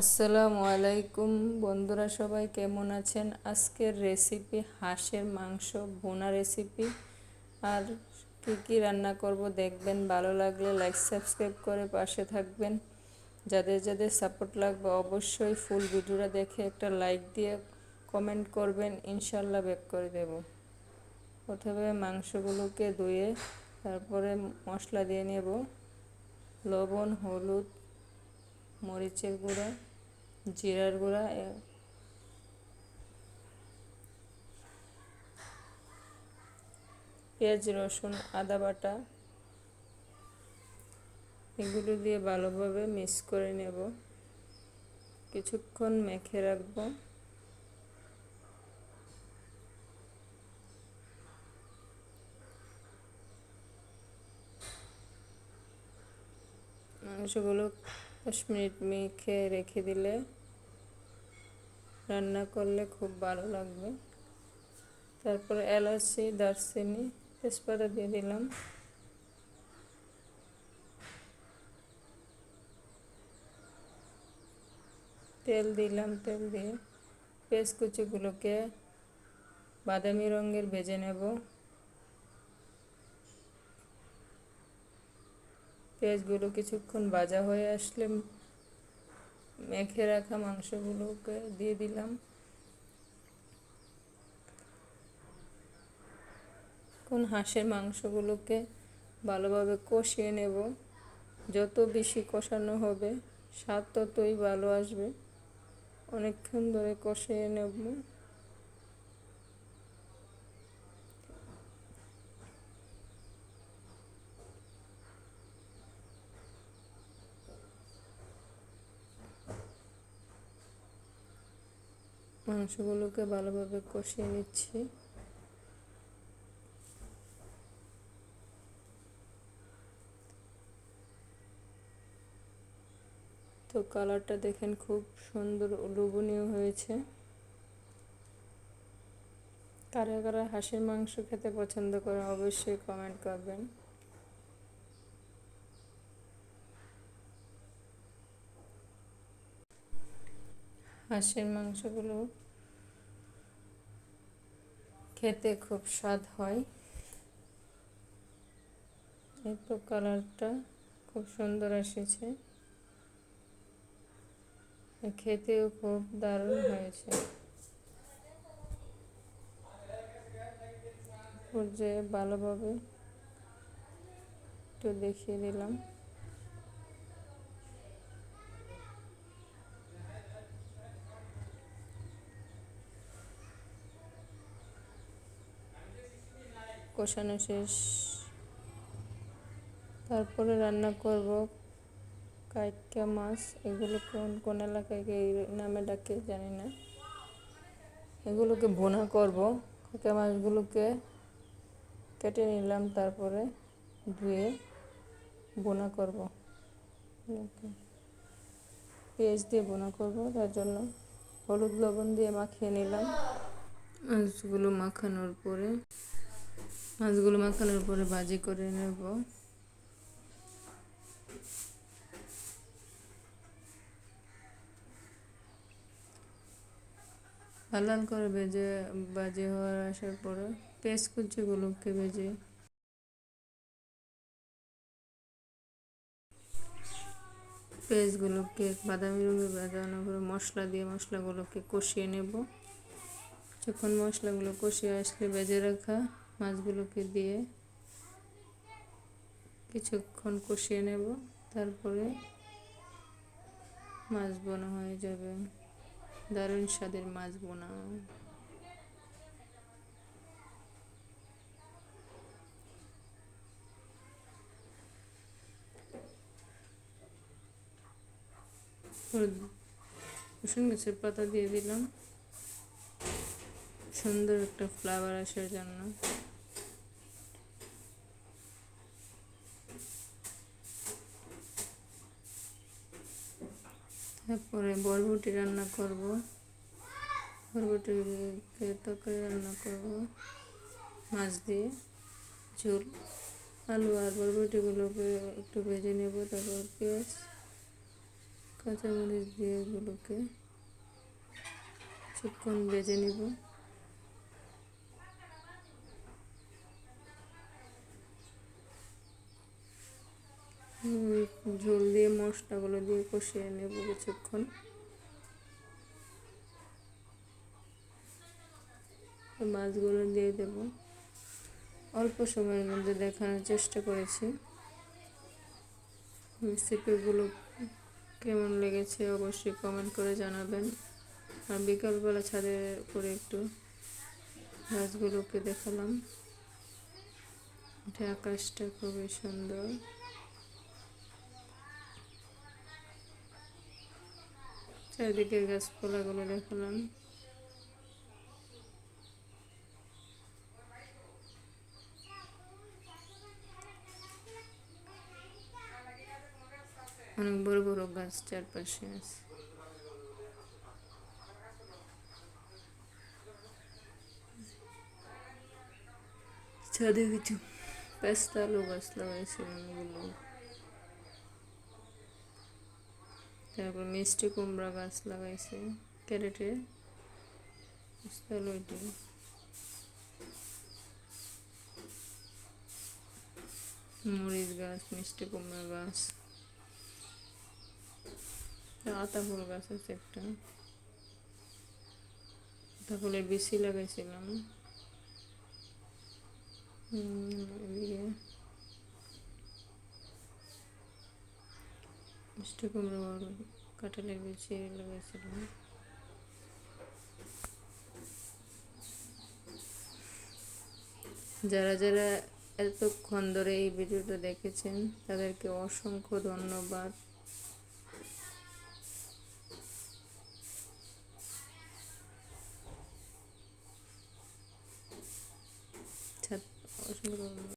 আসসালামু আলাইকুম। বন্ধুরা সবাই কেমন আছেন? আজকের রেসিপি হাঁসের মাংস বোনা রেসিপি আর কী কী রান্না করব দেখবেন। ভালো লাগলে লাইক সাবস্ক্রাইব করে পাশে থাকবেন। যাদের যাদের সাপোর্ট লাগবে অবশ্যই ফুল ভিডিওটা দেখে একটা লাইক দিয়ে কমেন্ট করবেন। ইনশাল্লাহ ব্যাক করে দেব। প্রথমে মাংসগুলোকে ধুয়ে তারপরে মশলা দিয়ে নেব। লবণ, হলুদ মরিচের গুঁড়া, জিরার গুঁড়া পেঁয়াজ, রসুন, আদা বাটা, এগুলো দিয়ে ভালোভাবে মিক্স করে নেব। কিছুক্ষণ মেখে রাখব। মাংসগুলো দশ মিনিট মেখে রেখে দিলে রান্না করলে খুব ভালো লাগবে। তারপরে এলাচি, দারচিনি, তেজপাতা দিয়ে দিলাম। তেল দিলাম, তেল দিয়ে পেঁয়াজ বাদামি রঙের ভেজে নেব। পেঁয়াজগুলো কিছুক্ষণ ভাজা হয়ে আসলে মেখে রাখা মাংসগুলোকে দিয়ে দিলাম। কোন হাঁসের মাংসগুলোকে ভালোভাবে কষিয়ে নেব। যত বেশি কষানো হবে, স্বাদ ততই ভালো আসবে। অনেকক্ষণ ধরে কষিয়ে নেব। মাংসগুলোকে ভালোভাবে কষিয়ে নিচ্ছি। তো কালারটা দেখেন খুব সুন্দর লোভনীয় হয়েছে। কারা কারা হাঁসের মাংস খেতে পছন্দ করে অবশ্যই কমেন্ট করবেন। হাঁসের মাংসগুলো খেতে খুব স্বাদ হয়। এই তো কালারটা খুব সুন্দর এসেছে। খেতেও খুব দারুণ হয়েছে। ভালোভাবে একটু দেখিয়ে দিলাম। কষানো শেষ। তারপরে রান্না করব কাইকা মাছ। এগুলো কোন কোন এলাকায় নামে ডাকে জানি না। এগুলোকে বোনা করব। কাইকা মাছগুলোকে কেটে নিলাম, তারপরে ধুয়ে বোনা করব। পেঁয়াজ দিয়ে বোনা করব, তার জন্য হলুদ লবণ দিয়ে মাখিয়ে নিলাম। মাছগুলো মাখানোর পরে মাছগুলো মাখানোর পরে ভাজি করে নেব। লাল লাল করে ভেজে বাজে হওয়ার আসার পরে পেঁয়াজ কুচিগুলোকে ভেজে পেঁয়াজগুলোকে, বাদামি রঙের বাজানোর পরে মশলা দিয়ে মশলাগুলোকে কষিয়ে নেব। যখন মশলাগুলো কষিয়ে আসলে ভেজে রাখা মাছগুলোকে দিয়ে কিছুক্ষণ কষিয়ে নেব, তারপরে মাছ বোনা হয়ে যাবে। দারুণ স্বাদের মাছ বোনা। রসুন গাছের পাতা দিয়ে দিলাম। সুন্দর একটা ফ্লাওয়ার আসার জন্য। তারপরে বরবটি রান্না করব। বরবটিকে তরকারি রান্না করব। মাছ দিয়ে, ঝোল, আলু আর বরবটিগুলোকে একটু ভেজে নেব। তারপর পেঁয়াজ, কাঁচামরিচ দিয়ে এগুলোকে কিছুক্ষণ ভেজে নিব। ঝোল দিয়ে মশলাগুলো দিয়ে কষিয়ে নেব কিছুক্ষণ। মাছগুলো দিয়ে দেব। অল্প সময়ের মধ্যে দেখানোর চেষ্টা করেছি। রেসিপিগুলো কেমন লেগেছে অবশ্যই কমেন্ট করে জানাবেন। আর বিকালবেলা ছাদে করে একটু গাছগুলোকে দেখালাম। এটা আকাশটা খুবই সুন্দর। চারিদিকের গাছপালাগুলো দেখালাম। অনেক বড় বড় গাছ চারপাশে আছে। ছাদে কিছু পেস্তা আলু গাছ লাগাইছিলাম এগুলো। তারপর মিষ্টি কুমড়া গাছ লাগাইছে ক্যারেটে আলু মরিচ গাছ, মিষ্টি কুমড়া গাছ। আতা ফুল গাছ আছে একটা। আতা ফুলের বেশি লাগাইছিলাম। এদিকে। মিষ্টি কুমড়ো কাঁঠালের বেশি লাগাইছিলাম যারা যারা এতক্ষণ ধরে এই ভিডিওটা দেখেছেন, তাদেরকে অসংখ্য ধন্যবাদ। অসংখ্য ধন্যবাদ।